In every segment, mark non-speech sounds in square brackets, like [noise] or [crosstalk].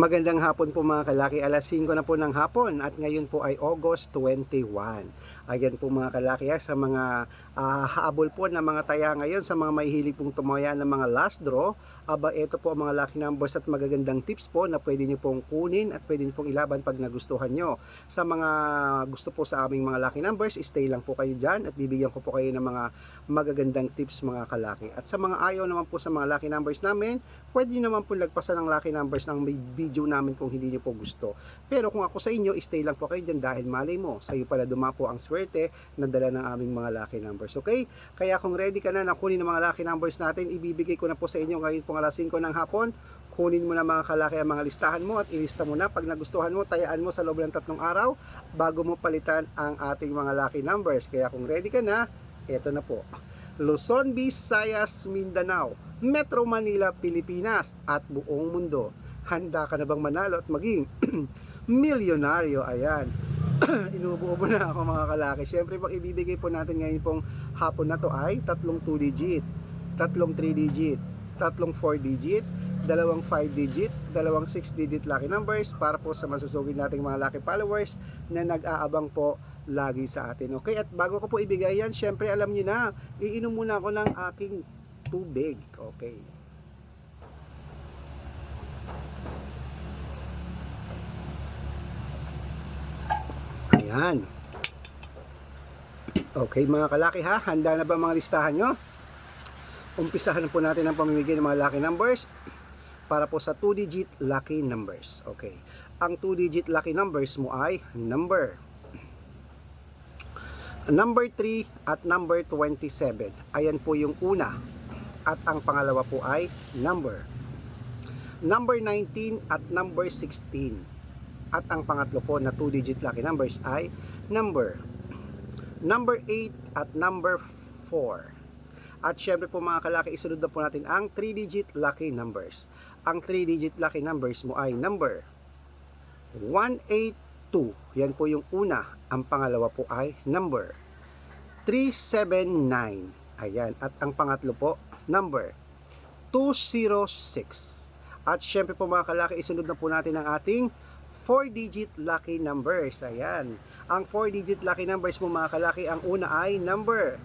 Magandang hapon po mga kalaki. Alas 5 na po ng hapon at ngayon po ay August 21. Ayan po mga kalaki ha, sa mga ah, haabol po ng mga taya ngayon sa mga mahihilig pong tumaya ng mga last draw. Aba ito po ang mga lucky numbers at magagandang tips po na pwede nyo pong kunin at pwede nyo pong ilaban pag nagustuhan nyo. Sa mga gusto po sa aming mga lucky numbers, stay lang po kayo dyan at bibigyan ko po kayo ng mga magagandang tips mga kalaki. At sa mga ayaw naman po sa mga lucky numbers namin, pwede nyo naman po lagpasan ng lucky numbers ng video namin kung hindi nyo po gusto. Pero kung ako sa inyo, stay lang po kayo dyan dahil malay mo, sa iyo pala dumapo ang swerte na dala ng aming mga lucky numbers. Okay? Kaya kung ready ka na na kunin ng mga lucky numbers natin, ibibigay ko na po sa inyo ngayon pong alas 5 ng hapon. Kunin mo na mga kalaki ang mga listahan mo at ilista mo na. Pag nagustuhan mo, tayaan mo sa loob ng tatlong araw bago mo palitan ang ating mga lucky numbers. Kaya kung ready ka na, eto na po. Luzon, Visayas, Mindanao, Metro Manila, Pilipinas at buong mundo. Handa ka na bang manalo at maging [clears throat] milyonaryo? Ayan. [coughs] Inubuo mo na ako mga kalaki. Siyempre pag ibibigay po natin ngayon pong hapon na to ay tatlong 2 digit, tatlong 3 digit, tatlong 4 digit, dalawang 5 digit, dalawang 6 digit lucky numbers para po sa masusugid nating mga lucky followers na nag-aabang po lagi sa atin. Okay, at bago ko po ibigay yan, syempre alam niyo na, iinom muna ako ng aking tubig. Okay. Ayan. Okay mga kalaki ha, handa na ba mga listahan nyo? Umpisahan po natin ang pamimigay ng mga lucky numbers para po sa 2-digit lucky numbers. Okay. Ang 2-digit lucky numbers mo ay number number 3 at number 27. Ayan po yung una. At ang pangalawa po ay number number 19 at number 16. At ang pangatlo po na 2-digit lucky numbers ay number number 8 at number 4. At syempre po mga kalaki, isunod na po natin ang 3-digit lucky numbers. Ang 3-digit lucky numbers mo ay number 182. Yan po yung una. Ang pangalawa po ay number 379. Ayan. At ang pangatlo po, number 206. At syempre po mga kalaki, isunod na po natin ang ating 4-digit lucky numbers. Ayan. Ang 4-digit lucky numbers mo mga kalaki, ang una ay number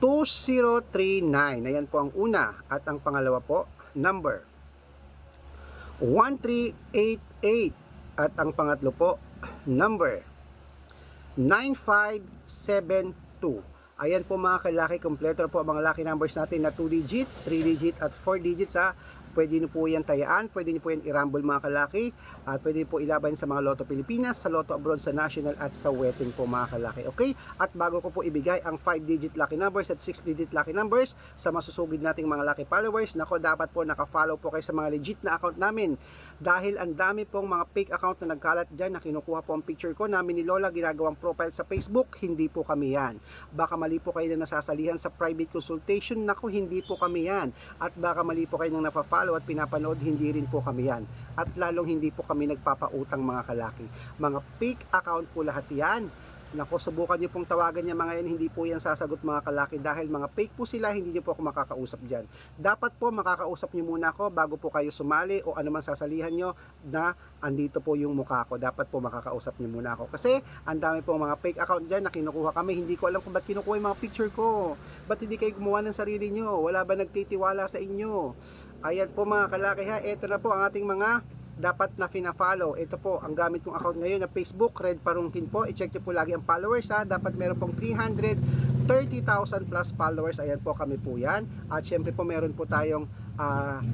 2039. Ayan po ang una. At ang pangalawa po, number 1388. At ang pangatlo po, number 9572. Ayan po mga kalaki, kompleto po ang mga lucky numbers natin na 2 digit, 3 digit at 4 digits ha. Pwede niyo po yan tayaan, pwede niyo po yan i-rumble mga kalaki, at pwede niyo po ilaban sa mga Lotto Pilipinas, sa Lotto Abroad, sa National at sa Wedding po mga kalaki. Okay? At bago ko po ibigay ang 5-digit lucky numbers at 6-digit lucky numbers sa masusugid nating mga lucky followers, nako dapat po naka-follow po kayo sa mga legit na account namin. Dahil ang dami pong mga fake account na nagkalat dyan na kinukuha po ang picture ko namin ni Lola ginagawang profile sa Facebook, hindi po kami yan. Baka mali po kayo na nasasalihan sa private consultation, nako hindi po kami yan. At baka mali po kayo nang nafa-follow at pinapanood, hindi rin po kami yan. At lalong hindi po kami nagpapautang mga kalaki. Mga fake account po lahat yan. Nako, subukan niyo pong tawagan niya mga yan, hindi po yan sasagot mga kalaki dahil mga fake po sila, hindi niyo po ako makakausap dyan. Dapat po makakausap niyo muna ako bago po kayo sumali o ano man sasalihan niyo na andito po yung mukha ko. Dapat po makakausap niyo muna ako. Kasi ang dami pong mga fake account dyan na kinukuha kami, hindi ko alam kung ba't kinukuha yung mga picture ko. Ba't hindi kayo gumawa ng sarili niyo? Wala ba nagtitiwala sa inyo? Ayan po mga kalaki ha, ito na po ang ating mga dapat na fina-follow. Ito po, ang gamit kong account ngayon na Facebook, Red Parungkin po. I-check nyo po lagi ang followers ha. Dapat meron pong 330,000 plus followers. Ayan po kami po yan. At syempre po meron po tayong ah,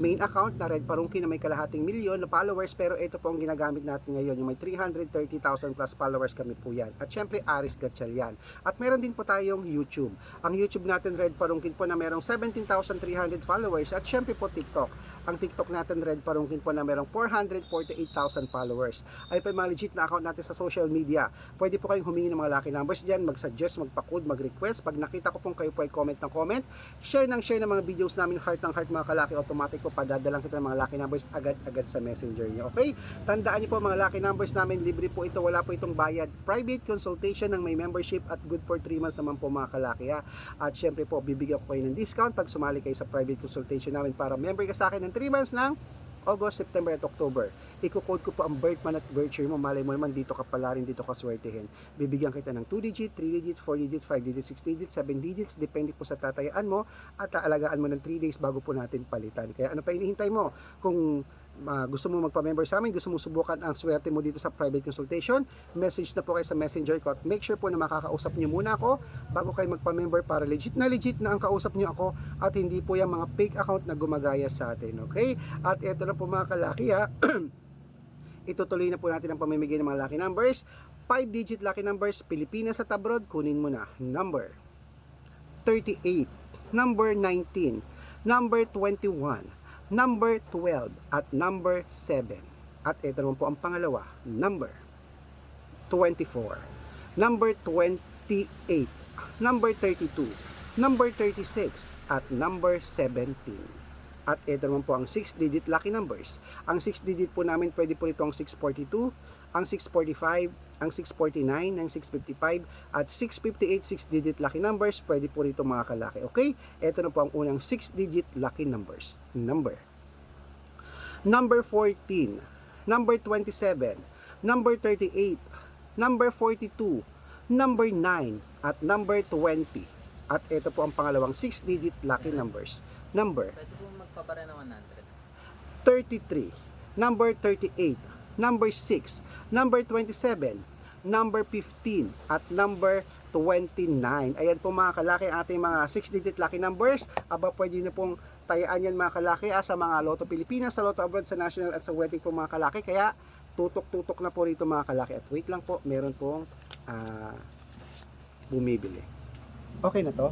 main account na Red Parungkin na may kalahating milyon na followers pero ito po ang ginagamit natin ngayon yung may 330,000 plus followers kami po yan at syempre Aris Gatchal yan at meron din po tayong YouTube ang YouTube natin Red Parungkin po na merong 17,300 followers at syempre po TikTok ang TikTok natin Red Parungkin po na merong 448,000 followers. Ay pa mga legit na account natin sa social media. Pwede po kayong humingi ng mga lucky numbers dyan mag-suggest, magpa-code, mag-request. Pag nakita ko pong kayo po ay comment ng comment share ng share ng mga videos namin heart ng heart mga kalaki automatic po padadalang kita ng mga lucky numbers agad-agad sa messenger niyo okay? Tandaan niyo po mga lucky numbers namin libre po ito wala po itong bayad. Private consultation ng may membership at good for 3 months naman po mga kalaki ha? At syempre po bibigyan ko kayo ng discount pag sumali kayo sa private consultation namin para member ka sa akin ng 3 months lang August, September at October. Iko-code ko po ang birth month at birth year mo. Malay mo naman dito ka pala rin dito ka swertehin. Bibigyan kita ng 2 digit, 3 digit, 4 digit, 5 digit, 6 digit, 7 digits. Depende po sa tatayaan mo at aalagaan mo ng 3 days bago po natin palitan. Kaya ano pa hinihintay mo? Kung ah, gusto mo magpa-member sa amin, gusto mo subukan ang swerte mo dito sa private consultation, message na po kayo sa messenger ko at make sure po na makakausap niyo muna ako bago kayo magpa-member para legit na legit na ang kausap niyo ako at hindi po yung mga fake account na gumagaya sa atin, okay? At ito na po mga kalaki ha, [clears throat] itutuloy na po natin ang pamimigay ng mga lucky numbers. 5 digit lucky numbers, Pilipinas at abroad, kunin mo na. Number 38, number 19, number 21, number 12, at number 7. At ito naman po ang pangalawa, number 24, number 28, number 32, number 36, at number 17. At ito naman po ang 6-digit lucky numbers. Ang 6-digit po namin pwede po ito ang 642, ang 645, ang 649, ang 655, at 658 6-digit lucky numbers. Pwede po rito mga kalaki. Okay? Ito na po ang unang 6-digit lucky numbers. Number. Number 14, number 27, number 38, number 42, number 9, at number 20. At ito po ang pangalawang 6-digit lucky numbers. Number Pwede po magpapara ng 100. 33, number 38, number 6, number 27, number 15, at number 29. Ayan po mga kalaki ating mga 6-digit lucky numbers. Aba pwede na pong tayaan yan mga kalaki ah, sa mga Lotto Pilipinas, sa Lotto Abroad, sa National at sa Wedding po mga kalaki. Kaya tutok-tutok na po rito mga kalaki. At wait lang po, meron pong ah, bumibili. Okay na to?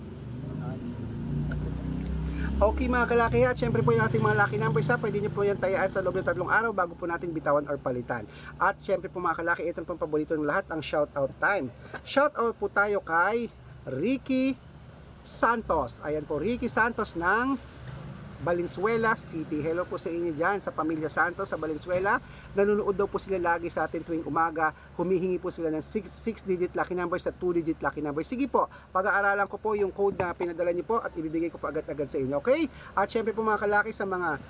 Okay mga kalaki at syempre po yung ating mga lucky numbers ha, pwede nyo po yan tayaan sa loob ng tatlong araw bago po natin bitawan or palitan. At syempre po mga kalaki, ito pang paborito ng lahat, ang shoutout time. Shoutout po tayo kay Ricky Santos. Ayan po, Ricky Santos ng Valenzuela City. Hello po sa inyo dyan, sa Pamilya Santos sa Valenzuela. Nanonood daw po sila lagi sa atin tuwing umaga. Humihingi po sila ng 6-digit lucky numbers at 2-digit lucky numbers. Sige po, pag-aaralan ko po yung code na pinadala niyo po at ibibigay ko po agad-agad sa inyo. Okay? At syempre po mga kalaki sa mga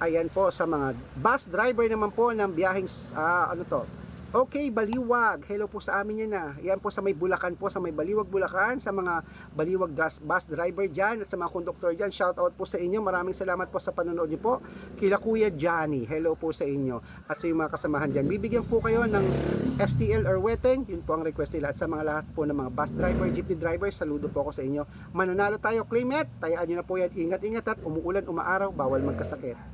ayan po sa mga bus driver naman po ng biyaheng ah, ano to Okay, Baliwag. Hello po sa amin yan na. Yan po sa may Bulacan po, sa may Baliwag, Bulacan, sa mga Baliwag bus driver dyan, at sa mga konduktor dyan. Shout out po sa inyo. Maraming salamat po sa panonood niyo po. Kila Kuya Johnny, hello po sa inyo. At sa yung mga kasamahan dyan. Bibigyan po kayo ng STL or weteng. Yun po ang request nila. At sa mga lahat po ng mga bus driver, jeepney driver, saludo po ako sa inyo. Mananalo tayo, claim it. Tayaan nyo na po yan. Ingat-ingat at umuulan, umaaraw, bawal magkasakit.